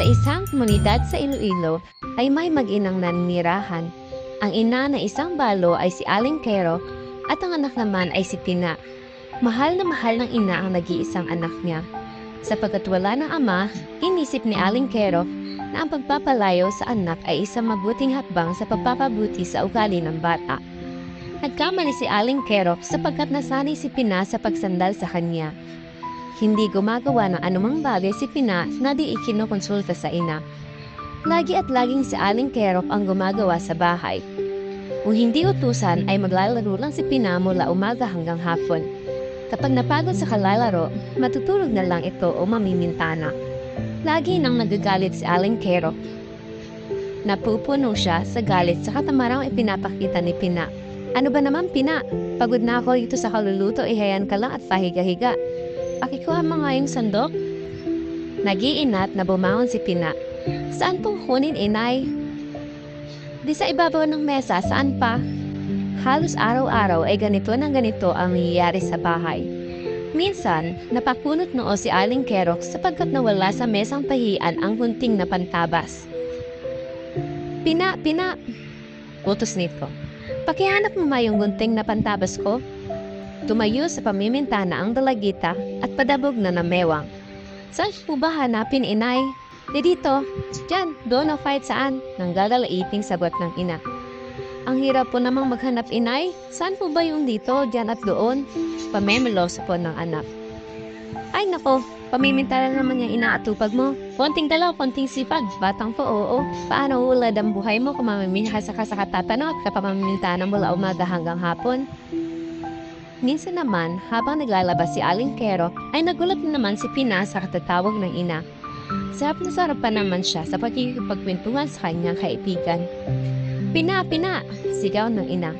Sa isang komunidad sa Iloilo ay may mag-inang naninirahan. Ang ina na isang balo ay si Aling Kero at ang anak naman ay si Tina. Mahal na mahal ng ina ang nag-iisang anak niya. Sapagkat wala ng ama, inisip ni Aling Kero na ang pagpapalayo sa anak ay isang mabuting hakbang sa pagpapabuti sa ugali ng bata. Nagkamali si Aling Kero sapagkat nasanay si Pina sa pagsandal sa kanya. Hindi gumagawa ng anumang bagay si Pina na di ikinukonsulta sa ina. Lagi at laging si Aling Kerop ang gumagawa sa bahay. Kung hindi utusan ay maglalaro lang si Pina mula umaga hanggang hapon. Kapag napagod sa kalalaro, matutulog na lang ito o mamimintana. Lagi nang nagagalit si Aling Kerop. Napupuno siya sa galit sa katamarang ipinapakita ni Pina. Ano ba naman Pina? Pagod na ako dito sa kaluluto, ihayan ka lang at pahiga-higa. Pakikuha mo nga yung sandok. Nagiinat na bumangon si Pina. Saan pong kunin, inay? Di sa ibabaw ng mesa, saan pa? Halos araw-araw ay ganito ng ganito ang nangyayari sa bahay. Minsan, napakunot noo si Aling Kerok sapagkat nawala sa mesang pahian ang hunting na pantabas. Pina, Pina! Utos nito. Pakihanap mo ma yung gunting na pantabas ko. Tumayo sa pamimintana ang dalagita at padabog na na mewang. Saan po ba hanapin, inay? Di dito. Diyan, doon fight saan? Nang gagalaiting sagot ng ina. Ang hirap po namang maghanap, inay. Saan po ba yung dito, diyan at doon? Pamemeloso po ng anak. Ay nako, pamimintana naman yung inaatupag mo. Konting dalaw, konting sipag. Batang po, oo. Paano ulad ang buhay mo kung mamimihasa ka sa katatanot kapag mamimintana mula umaga hanggang hapon? Minsan naman, habang naglalabas si Aling Kero, ay nagulat na naman si Pina sa katatawag ng ina. Sarap na sarap pa naman siya sa pagkikipagkwentuhan sa kanyang kaibigan. Pina, Pina! Sigaw ng ina.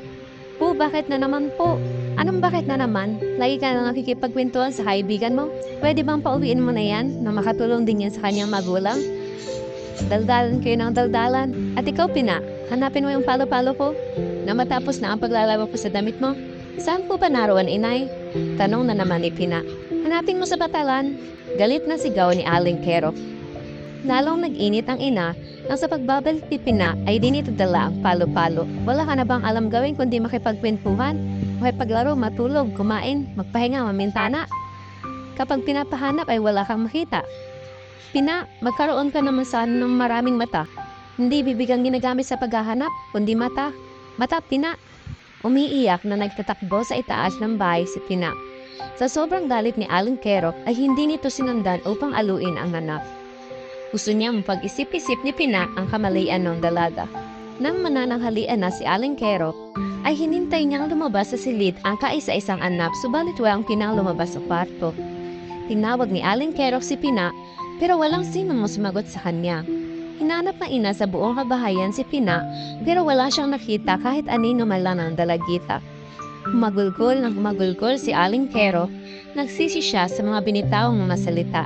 Po, bakit na naman po? Anong bakit na naman? Lagi ka na nakikipagkwentuhan sa kaibigan mo? Pwede bang pauwiin mo na yan na makatulong din yan sa kanyang magulang? Daldalan kayo ng daldalan. At ikaw, Pina, hanapin mo yung palo-palo ko na matapos na ang paglalaba ko sa damit mo. Saan po ba naroon, inay? Tanong na naman ni Pina. Hanapin mo sa batalan. Galit na sigaw ni Aling Kero. Lalong nag-init ang ina nang sa pagbabalik ni Pina ay dinito dala ang palo-palo. Wala ka na bang alam gawin kundi makipagkwentuhan? Makipaglaro, matulog, kumain, magpahinga, mamintana. Kapag pinapahanap ay wala kang makita. Pina, magkaroon ka naman sana ng maraming mata. Hindi bibigang ginagamit sa paghahanap, kundi mata. Mata, Pina. Umiiyak na nagtatakbo sa itaas ng bahay si Pina. Sa sobrang galit ni Aling Kerok ay hindi nito sinundan upang aluin ang anak. Gusto niya mapag-isip-isip ni Pina ang kamalian ng dalaga. Nang manananghalian na si Aling Kerok, ay hinintay niyang lumabas sa silid ang kaisa-isang anak subalit walang Pinang lumabas sa kwarto. Tinawag ni Aling Kerok si Pina pero walang sino mo sumagot sa kanya. Hinanap na ina sa buong kabahayan si Pina pero wala siyang nakita kahit anino man lang ng dalagita. Magulgol ng magulgol si Aling Kero, nagsisi siya sa mga binitawang mga salita.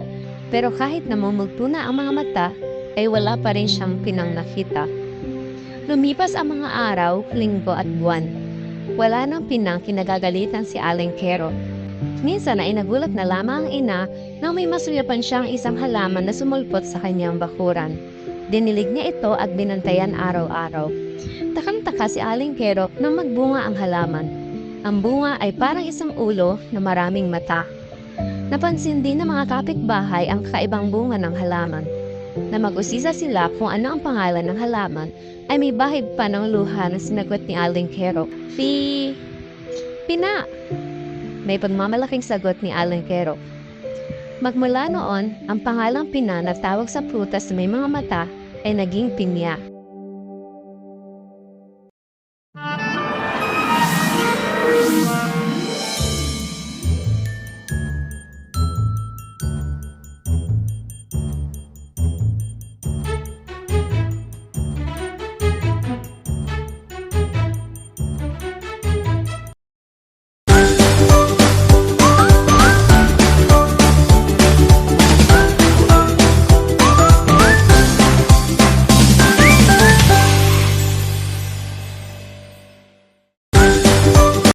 Pero kahit namumugto na ang mga mata, ay wala pa rin siyang pinang nakita. Lumipas ang mga araw, linggo at buwan. Wala nang pinang kinagagalitan si Aling Kero. Minsan ay nagulat na lamang ang ina nang may masuyapan siyang isang halaman na sumulpot sa kanyang bakuran. Dinilig niya ito at binantayan araw-araw. Takang-taka si Aling Kero nang magbunga ang halaman. Ang bunga ay parang isang ulo na maraming mata. Napansin din ng mga kapitbahay ang kakaibang bunga ng halaman. Na mag-usisa sila kung ano ang pangalan ng halaman, ay may bahid pa ng luha na sinagot ni Aling Kero. Pi... Pina! May pagmamalaking sagot ni Aling Kero. Magmula noon, ang pangalang Pina na tawag sa prutas na may mga mata ay naging pinya.